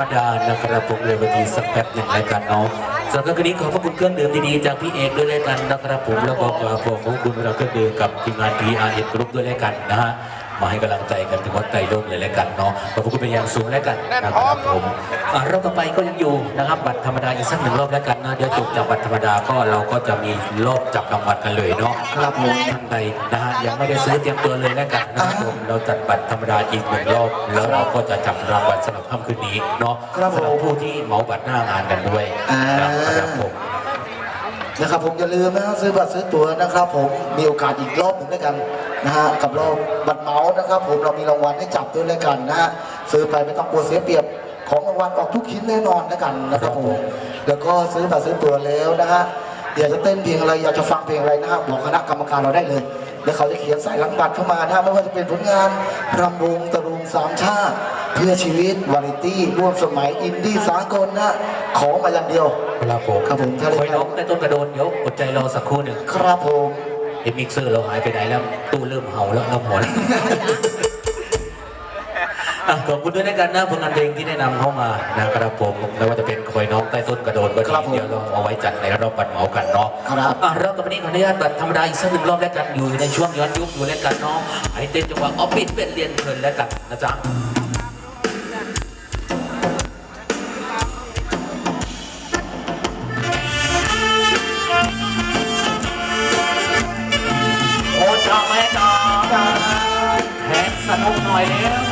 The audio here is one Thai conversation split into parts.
รับบัตรธรรมดานะครับผมเลยวันทีสักแป๊บหนึ่งรายการเนาะสำหรับคืนนี้ขอบพระคุณเครื่องดื่มดีๆจากพี่เอกด้วยรายกันนะครับผมแล้วก็ขอขอบคุณเราเครื่องดื่มกับทีมงาน PR กรุ๊ปด้วยรายกันนะฮะ มาให้กำลังใจกันถึงวัดไตรโลกเลยแล้วกันเนาะขอบพระคุณเป็นอย่างสูงแล้วกันนะครับผมอะรอบต่อไปก็ยังอยู่นะครับบัตรธรรมดาอีกสักหนึ่งรอบแล้วกันนะเดี๋ยวจบจากบัตรธรรมดาก็เราก็จะมีรอบจับรางวัลกันเลยเนาะครับผมท่านใดนะฮะยังไม่ได้ซื้อเตรียมตัวเลยแล้วกันนะครับผมเราจัดบัตรธรรมดาอีกหนึ่งรอบ แล้วเราก็จะจับรางวัลสำหรับค่ำคืนนี้เนาะครับผมสำหรับผู้ที่เหมาบัตรหน้างานกันด้วยอ่านะครับผมนะครับผมอย่าลืมนะฮะซื้อบัตรซื้อตั๋วนะครับผมมีโอกาสอีกรอบหนึ่งด้วยกัน นะฮะกับรอบบัตรเหมานะครับ ผมเรามีรางวัลให้จับด้วยแล้วกันนะฮะซื้อไปไม่ต้องกลัวเสียเปรียบของรางวัลออกทุกชิ้นแน่นอนแล้วกันนะครับผมแล้วก็ซื้อบัตรซื้อตั๋วแล้วนะฮะอยากจะเต้นเพลงอะไรอยากจะฟังเพลงอะไรนะฮะบอกคณะกรรมการเราได้เลยแล้วเขาจะเขียนใส่หลังบัตรเข้ามานะฮะไม่ว่าจะเป็นผลงานรำวงตะลุงสามชาติเพื่อชีวิตวาไรตี้ร่วมสมัยอินดี้สากลนะฮะขอมาอย่างเดียว ครับผมครับผมถ้าเล่นคอยน้องแต่ต้นกระโดนเดี๋ยวอดใจรอสักครู่หนึ่ง ครับผมเอ็มิกเซอร์เราหายไปไหนแล้ว ตู้เริ่มเห่าแล้วเริ่มหอนอะขอบคุณด้วยนะกันนะผลงานเพลงที่แนะนำเข้ามานะครับผมไม่ว่าจะเป็นคอยน้องใต้ต้นกระโดนก็ครับผมดีเดี๋ยวเราเอาไว้จัดในรอบบัตรเหมากันเนาะครับอะรอบต่อไปนี้ขออนุญาตบัตรธรรมดาอีกสักหนึ่งรอบแล้วกันอยู่ในช่วงย้อนยุคอยู่แล้วกันเนาะให้เต้นจังหวะออฟฟิศเป็นเรียนเพลินแล้วกันนะจ๊ะ แทนสนุกหน่อยแล้ว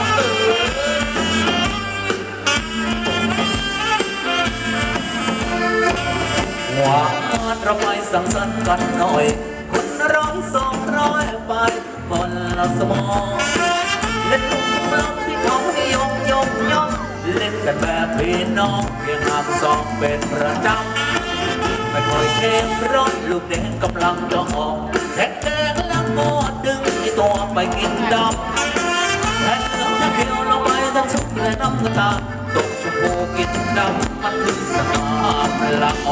หวานเราไปสังสรรค์กันหน่อย คนร้อยสองร้อยไปบนละสมองเล่นลูกลำที่เขานิยมยกย่องเล่นกันแบบพี่น้องเพียงหากสองเป็นประจำไม่ค่อยเทมร้อนลูกเด็กกำลังจะออกแทงแดงแล้วงอดึง ตัวไปกินดำแทงเหลืองจะเขียวลงไปทั้งสุกและน้ำกระตาตกชมพูกินดำมันคือสนามละโอ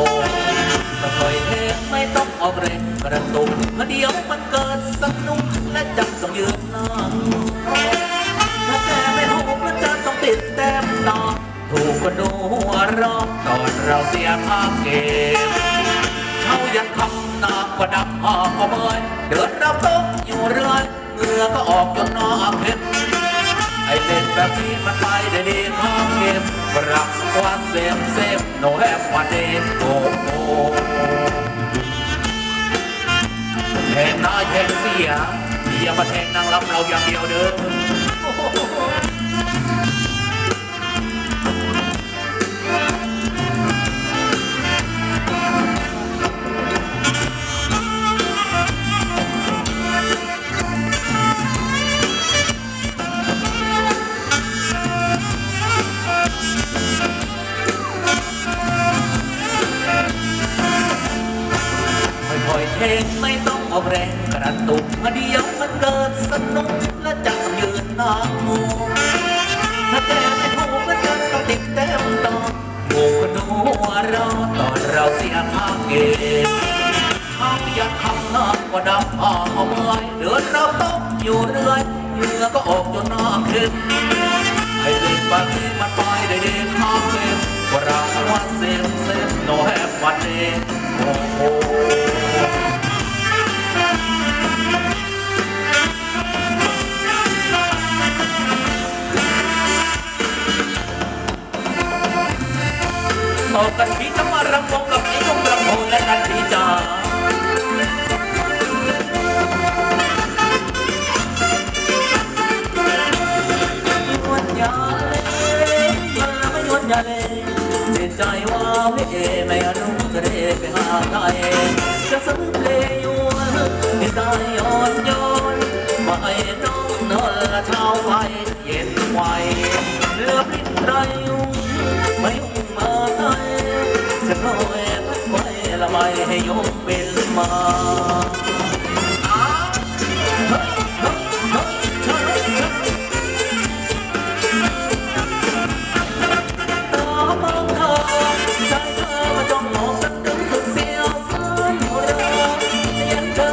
ไม่ค่อยเทมไม่ต้องออกแรงกระตุกเดี๋ยวมันเกิดสนุกและจับต้องยืนหน้าถ้าแกไม่ถูกแล้วจะต้องติดแต้มต่อถูกก็ดูหัวรอบตอนเราเสียภาพเกมเขายังคำหนักกว่าดับออกก็เบยเดินรับต๊ะอยู่เรื่อนเหงื่อก็ออกจนหน้าเข็มไอเล่นแบบนี้มันไปได้ดีข้ามเกมรับวันเซฟเซฟโนแฮปวันเดย์โกโหแทงน้าแทงเสียเย่ยมาแทงนางรับเราอย่างเดียวเด้อ ไม่ค่องไม่ต้องออกแรงกระตุกมาเดียวมันเกิดสนุกและจังยืนน้างูถ้าแกไม่ถูกก็จะต้องติดแต้มต่องูก็ดูหัวเราตอนเราเสียภาพเกมเขาอยากคำนักกว่าดำออเอาเมื่อยเดินเราต้องอยู่เรื่อยเหงื่อก็ออกจนหน้าเข็มไอ้เล่นบางทีมันไปได้ดีข้ามเกมว่าเราวันเซฟเซฟโนแฮปวันเดย์โอ้โห ต่อกันที่จะมารำวงกับไอ้ยงรำโพและกันทีจ้าวันยาเลมาไม่วันยาเลจิตใจว่าไม่เอไม่อนุจะได้ไปหาใครจะซื้อเพลงอยู่ให้ใจอ่อนโยนมาให้น้องนอนละเช้าไปเย็นไวเหลือพริ้นไรอยู่ จะคอยพักไว้ละไม่ให้ยกเป็นมาตามองเธอใจเธอมาจ้องมองสักดึงสุดหัวเราะจะยันเธอ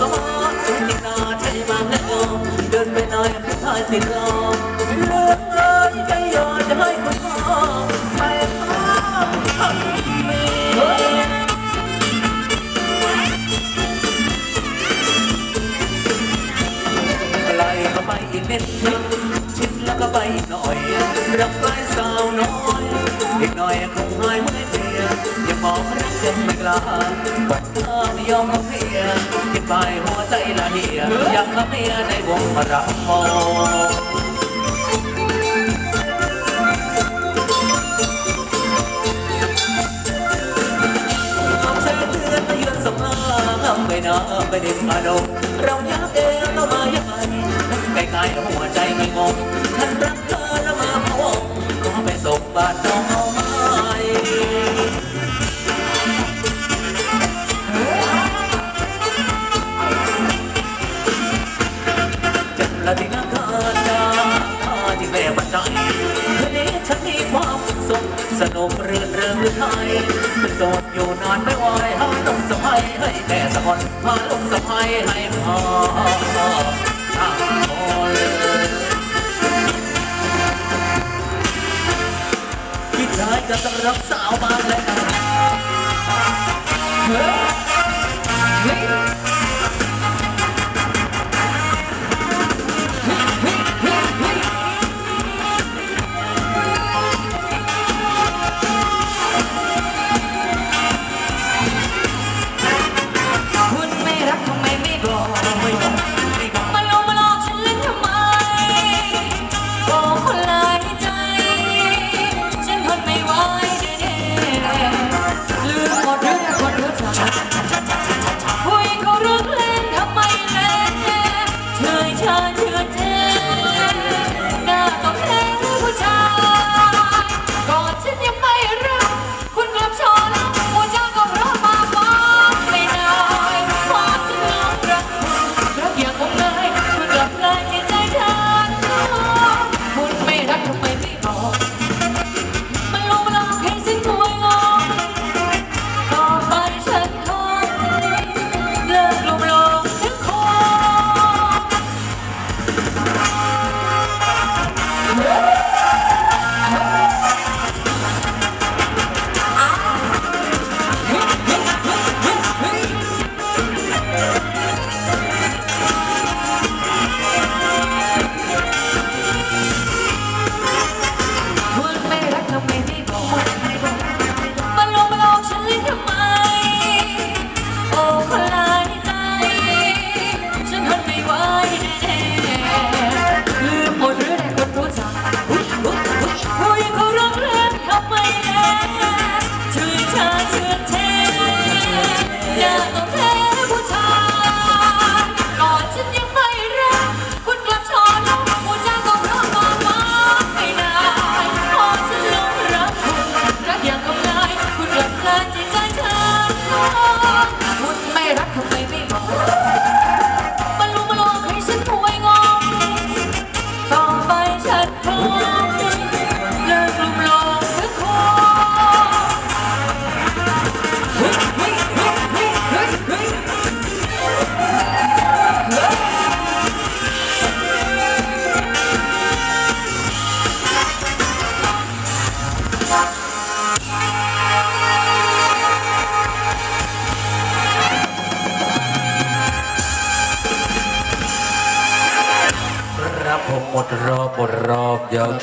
ก็มาสุดที่นาใช่มาแล้วเดินไปหนผู้ชายติดล้อเลือกเลยใจยอมจะให้คุณพ่อไปพาทำมีไกลก็ไปอีกนิดนึงชิดแล้วก็ไปอีกหน่อยรักใกล้สาวน้อยอีกหน่อยคงหายไม่เปลี่ยนยังบอกรักยังไม่กล้าบอกเธอไม่ยอมกับเมียหัวใจละเหียอยากกับเมียในวงมรักมองต้องใช้เดือนมาเยือนสำนักไม่น่าไม่ได้มาดมเราอยากเองเรามายังไงไกลๆหัวใจไม่งงท่านรักเธอแล้วมาพะวงขอไปส่งบ้านน้อง นเริงหรือไทยเป็นโดดอยู่นานไม่ไหวหาลงสะพายให้แม่สะพอนหาลงสะพายให้พอทางคนพี่ชายจะต้องรับสาวบางแลยน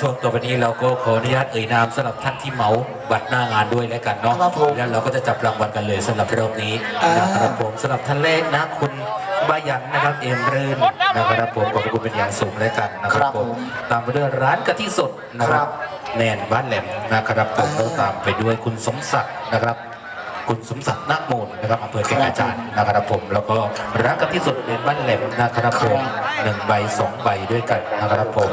ช่วงต่อไปนี้เราก็ขออนุญาตเอ่ยนามสำหรับท่านที่เหมาบัตรหน้างานด้วยแล้วกันเนาะครับผมแล้วเราก็จะจับรางวัลกันเลยสำหรับรอบนี้อ่าน นะครับผมสำหรับท่านแรกนะคุณบายันนะครับเอมรื่นนะครับผมขอบคุณเป็นอย่างสูงแล้วกันนะครับผมตามไปด้วยร้านกะทิสดนะครับแนนบ้านแหลมนะครับผมแล้วตามไปด้วยคุณสมศักดิ์นะครับ คุณสมศักดิ์นาคมูลนะครับอำเภอแก่งกระจานนะครับผม แล้วก็รักกันที่สุดเป็นบ้านแหลมนะครับผมหนึ่งใบสองใบด้วยกันนะครับผม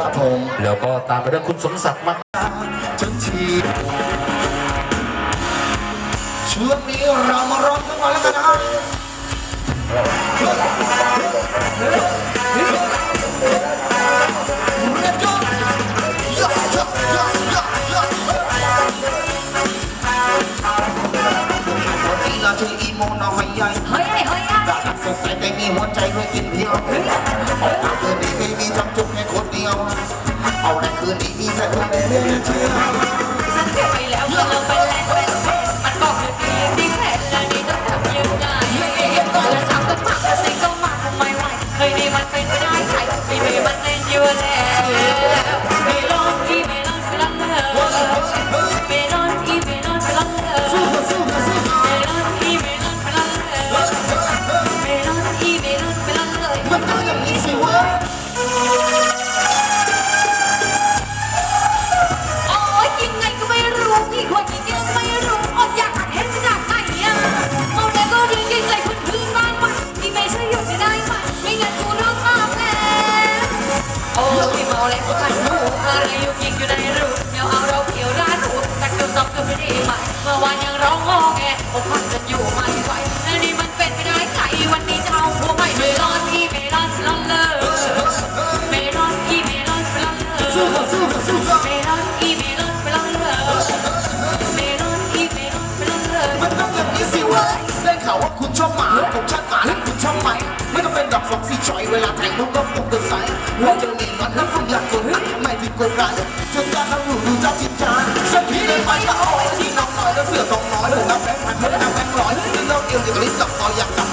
แล้วก็ตามไปด้วยคุณสมศักดิ์มากจนทีช่วงนี้เรามาร้องกันก่แล้วกันนะครับ ชื่ออีโมนาไฟใหญ่เฮ้ยเฮ้ยเฮ้ยตาดักสดใสแต่มีหัวใจด้วยกินเดียวเอาแน้าคืนนี้ไม่มีจำจุกแค่คนเดียว เอาหน้าคืนนี้มีแต่คนเดียวเชื่อ เสียไปแล้วเรื่ลิกไป lúc đó phục cần say Ngoài trời mình vẫn lắm không lạc còn hết. Mày thì cô gái, Chúng ta đang ngủ đủ ra chín trái Sân khí đến mái đã hỏi Chỉ nóng nói đến lửa còn nói. Một năm em hẳn hơn năm em nói. Nhưng lâu điều thì biết giọng nói giặc cầm.